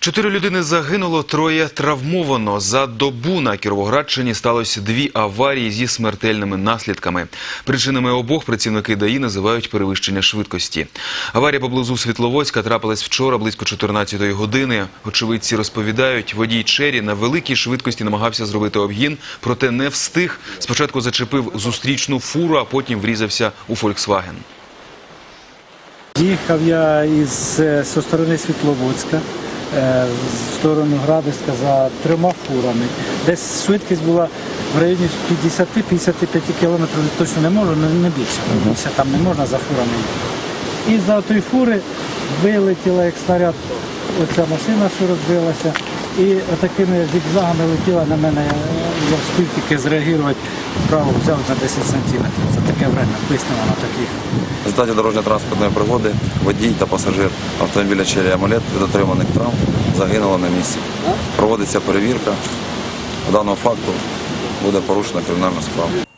Чотири людини загинуло, троє травмовано. За добу на Кіровоградщині сталося дві аварії зі смертельними наслідками. Причинами обох працівники ДАІ називають перевищення швидкості. Аварія поблизу Світловодська трапилась вчора близько 14-ї години. Очевидці розповідають, водій Чері на великій швидкості намагався зробити обгін, проте не встиг. Спочатку зачепив зустрічну фуру, а потім врізався у «Фольксваген». Їхав я із е, зі сторони Світловодська е, в сторону Градиська за трьома фурами. Десь швидкість була в районі 50-55 кілометрів, точно не можу, але не більше. Більше там не можна за фурами. І за тої фури вилетіла як снаряд оця машина, що розбилася. І такими зігзагами летіла на мене. Я встиг тільки зреагувати, право взяв на 10 сантиметрів. За таке время швидко на таких. В результаті дорожньо-транспортної пригоди водій та пасажир автомобіля «Черрі Амулет від отриманих травм загинули на місці. Проводиться перевірка. По даному факту буде порушена кримінальна справа.